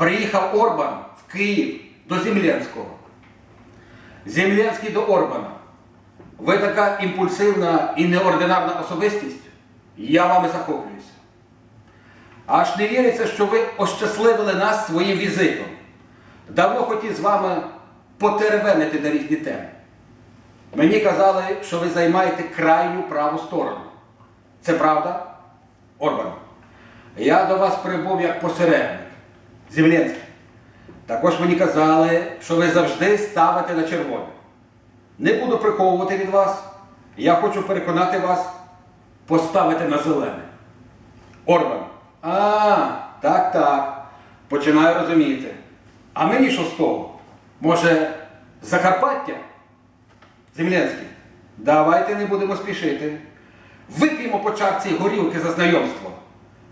приїхав Орбан в Київ до Земленського. Земленський до Орбана. Ви така імпульсивна і неординарна особистість, я вами захоплююся. Аж не віриться, що ви ощасливили нас своїм візитом. Давно хотів з вами потеревенити на різні теми. Мені казали, що ви займаєте крайню праву сторону. Це правда, Орбан? Я до вас прибув як посередник, Земленський. Також мені казали, що ви завжди ставите на червоне. Не буду приховувати від вас. Я хочу переконати вас поставити на зелене. Орбан. А, так, так. Починаю розуміти. А мені що з того? Може, Закарпаття? Землянський, давайте не будемо спішити. Вип'ємо по чарці горілки за знайомство.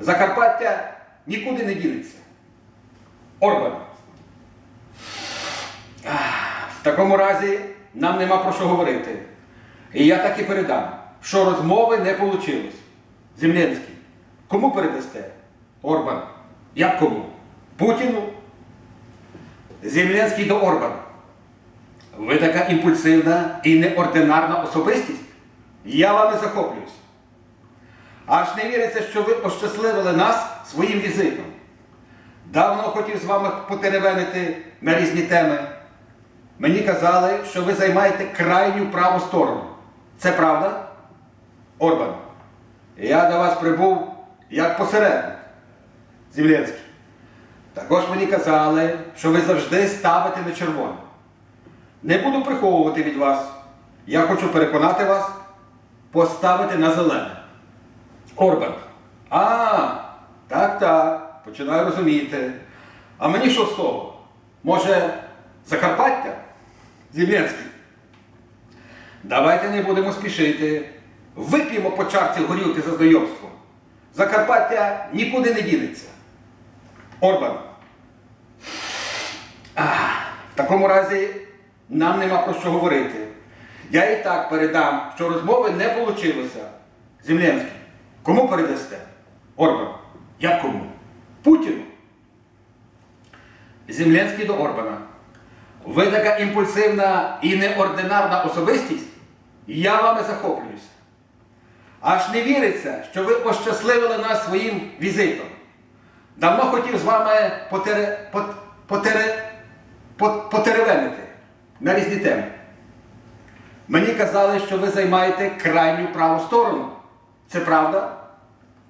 Закарпаття нікуди не ділиться. Орбан. В такому разі нам нема про що говорити. І я так і передам, що розмови не вийшло. Землянський, кому передасте? Орбан. Як кому? Путіну? Землянський до Орбана. Ви така імпульсивна і неординарна особистість. Я вами захоплююсь. Аж не віриться, що ви ощасливили нас своїм візитом. Давно хотів з вами потеревенити на різні теми. Мені казали, що ви займаєте крайню праву сторону. Це правда? Орбан. Я до вас прибув як посередник. Зівлєнський. Також мені казали, що ви завжди ставите на червоне. Не буду приховувати від вас. Я хочу переконати вас поставити на зелене. Орбан. А, так, так, починаю розуміти. А мені що з того? Може, Закарпаття? Зім'янський. Давайте не будемо спішити. Вип'ємо по чарці горілки за знайомство. Закарпаття нікуди не дінеться. Орбан. Ах, в такому разі нам нема про що говорити. Я і так передам, що розмови не вийшло. Землянський. Кому передасте? Орбан. Як кому? Путіну. Землянський до Орбана. Ви така імпульсивна і неординарна особистість, я вами захоплююся. Аж не віриться, що ви ощасливили нас своїм візитом. Давно хотів з вами потере, пот, потере, пот, потеревенити на різні теми. Мені казали, що ви займаєте крайню праву сторону. Це правда?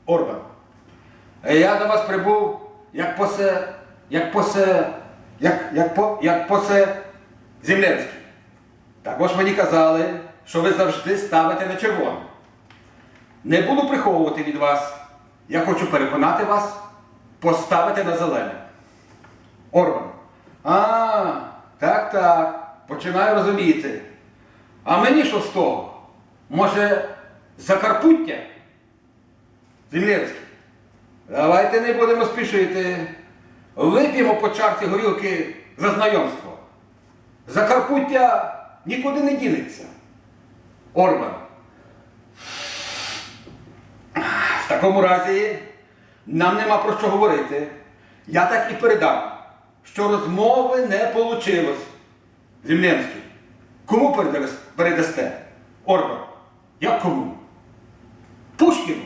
Орбан. Е, Я до вас прибув як посе, як посе, як, як, по, як посе Землянський. Також мені казали, що ви завжди ставите на червоне. Не буду приховувати від вас. Я хочу переконати вас поставити на зелене. Орбан. А, так, так. Починаю розуміти. А мені що з того? Може, Закарпуття? Землянський. Давайте не будемо спішити. Вип'ємо по чарці горілки за знайомство. Закарпуття нікуди не дінеться. Орбан. В такому разі нам нема про що говорити. Я так і передам, що розмови не вийшло. Землянський. Кому передасте? Орбан. Як кому? Пушкіну.